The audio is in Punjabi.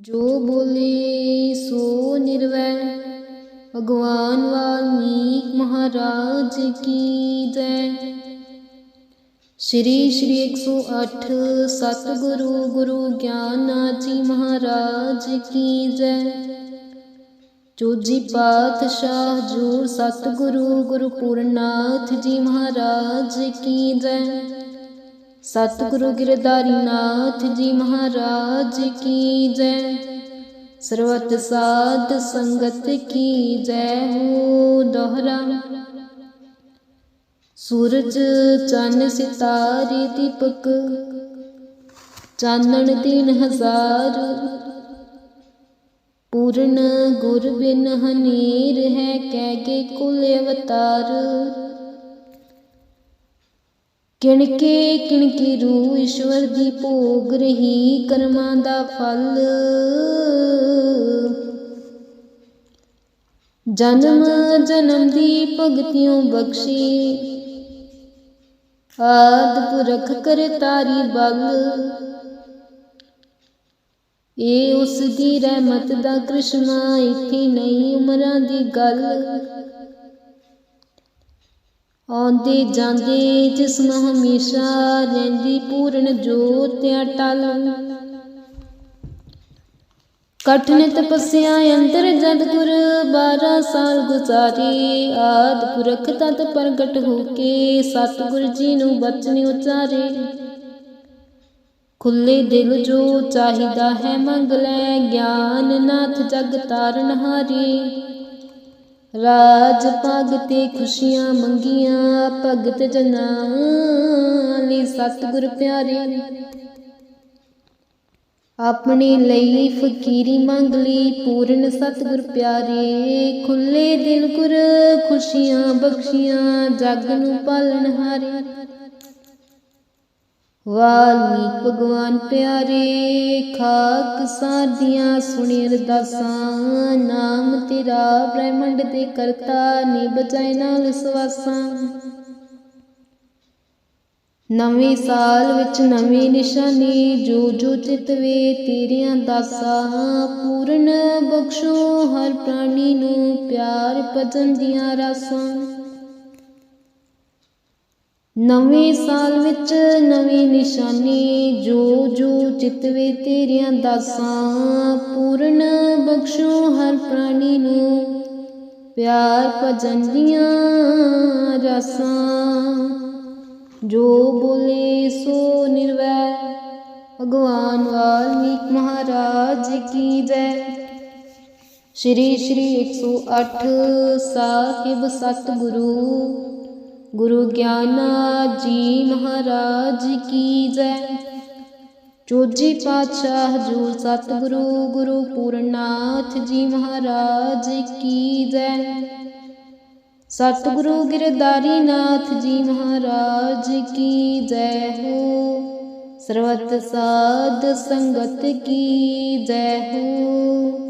ਜੋ ਬੋਲੇ ਸੋ ਨਿਰਵੈ। ਭਗਵਾਨ ਵਾਲਮੀਕ ਮਹਾਰਾਜ ਕੀ ਜੈ ਸ਼੍ਰੀ ਸ਼੍ਰੀ 108 ਸਤਿਗੁਰੂ ਗੁਰੂ ਗਿਆਨਨਾਥ ਜੀ ਮਹਾਰਾਜ ਕੀ ਜੈ ਚੌਜੀ ਪਾਤਸ਼ਾਹ ਜੂਰ ਸਤਿਗੁਰੂ ਗੁਰੂ ਪੂਰਨਾਥ ਜੀ ਮਹਾਰਾਜ ਕੀ ਜੈ ਸਤਿਗੁਰੂ ਗਿਰਧਾਰੀ ਨਾਥ ਜੀ ਮਹਾਰਾਜ ਕੀ ਜੈ। ਸਰਵਤ ਸਾਧ ਸੰਗਤ ਕੀ ਜੈ ਹੋ ਦੋਹਰਾ। ਸੂਰਜ ਚੰਨ ਸਿਤਾਰੇ ਦੀਪਕ, ਚਾਨਣ ਦਿਨ ਹਜ਼ਾਰ। ਪੂਰਨ ਗੁਰ ਬਿਨ ਹਨੇਰ ਹੈ ਕਹਿ ਕੇ ਕੁਲ ਅਵਤਾਰ। ਕਿਣ ਕੇ ਰੂ ਈਸ਼ਵਰ ਦੀ ਭੋਗ ਰਹੀ ਕਰਮਾਂ ਦਾ ਫਲ। ਜਨਮ ਜਨਮ ਦੀ ਭਗਤਿयों ਬਖਸ਼ੀ। ਆਦ ਪੁਰਖ ਕਰ ਤਾਰੀ ਬਲ। ਇਹ ਉਸ ਦੀ ਰਹਿਮਤ ਦਾ ਕ੍ਰਿਸ਼ਮਾ, ਇੱਥੇ ਨਹੀਂ ਉਮਰਾਂ ਦੀ ਗੱਲ। ਆਉਂਦੇ ਜਾਂਦੇ ਜਿਸਮ ਹਮੇਸ਼ਾ ਰਹਿੰਦੀ ਪੂਰਨ ਜੋਤ ਅਟਲ। ਕਠਨ ਤਪਸਿਆ ਅੰਦਰ ਜਦ ਗੁਰ 12 ਸਾਲ ਗੁਜ਼ਾਰੇ, ਆਦ ਪੁਰਖ ਤਤ ਪ੍ਰਗਟ ਹੋ ਕੇ ਸਤਿਗੁਰ ਜੀ ਨੂੰ ਬਚਨ ਉਚਾਰੇ। ਖੁੱਲੇ ਦਿਲ ਜੋ ਚਾਹੀਦਾ ਹੈ ਮੰਗ ਲੈ, ਗਿਆਨ ਨਾਥ ਜਗ ਤਾਰਨ ਹਾਰੇ। ਰਾਜ ਪਗ ਤੇ ਖੁਸ਼ੀਆਂ ਮੰਗੀਆਂ, ਭਗਤ ਜਨਾਂ ਲਈ ਸਤਿਗੁਰ ਪਿਆਰੇ। ਆਪਣੇ ਲਈ ਫਕੀਰੀ ਮੰਗ ਲਈ, ਪੂਰਨ ਸਤਿਗੁਰ ਪਿਆਰੇ। ਖੁੱਲੇ ਦਿਲ ਗੁਰ, ਖੁਸ਼ੀਆਂ ਬਖਸ਼ੀਆਂ, ਜਗ ਨੂੰ ਪਾਲਣ ਹਾਰੇ। ਵਾਲਮੀਕ ਭਗਵਾਨ ਪਿਆਰੇ, ਖਾਕ ਸਾਧੀਆਂ ਸੁਣੀ ਅਰਦਾਸਾਂ, ਨਾਮ ਤੇਰਾ ਬ੍ਰਹਮੰਡ ਦੇ ਕਰਤਾ ਨੇ ਬਜਾਏ ਨਾਲ ਸਵਾਸਾਂ। ਨਵੇਂ ਸਾਲ ਵਿੱਚ ਨਵੀਂ ਨਿਸ਼ਾਨੀ, ਜੋ ਜੋ ਚਿਤਵੇ ਤੇਰੀਆਂ ਦਾਸਾਂ, ਪੂਰਨ ਬਖਸ਼ੋ ਹਰ ਪ੍ਰਾਣੀ ਨੂੰ ਪਿਆਰ ਭਜਨ ਦੀਆਂ ਰਾਸਾਂ। ਨਵੇਂ ਸਾਲ ਵਿੱਚ ਨਵੀਂ ਨਿਸ਼ਾਨੀ, ਜੋ ਜੋ ਚਿਤਵੇ ਤੇਰੀਆਂ ਦਾਸਾਂ, ਪੂਰਨ ਬਖਸ਼ੋ ਹਰ ਪ੍ਰਾਣੀ ਨੂੰ। ਪਿਆਰ ਭਜਨ ਦੀਆਂ ਰਸਾਂ, ਜੋ ਬੋਲੇ ਸੋ ਨਿਰਵੈ। ਭਗਵਾਨ ਵਾਲਮੀਕ ਮਹਾਰਾਜ ਕੀ ਜੈ। ਸ਼੍ਰੀ ਸ਼੍ਰੀ 108 ਸਾਹਿਬ ਸਤਿਗੁਰੂ ਗੁਰੂ ਗਿਆਨਾ ਜੀ ਮਹਾਰਾਜ ਕੀ ਜੈ। ਚੋਜੀ ਪਾਤਸ਼ਾਹ ਹਜੂਰ ਸਤਿਗੁਰੂ ਗੁਰੂ ਪੂਰਨਾਥ ਜੀ ਮਹਾਰਾਜ ਕੀ ਜੈ। ਸਤਿਗੁਰੂ ਗਿਰਦਾਰੀ ਨਾਥ ਜੀ ਮਹਾਰਾਜ ਕੀ ਜੈ ਹੋ। ਸਰਵਤ ਸਾਧ ਸੰਗਤ ਕੀ ਜੈ ਹੋ।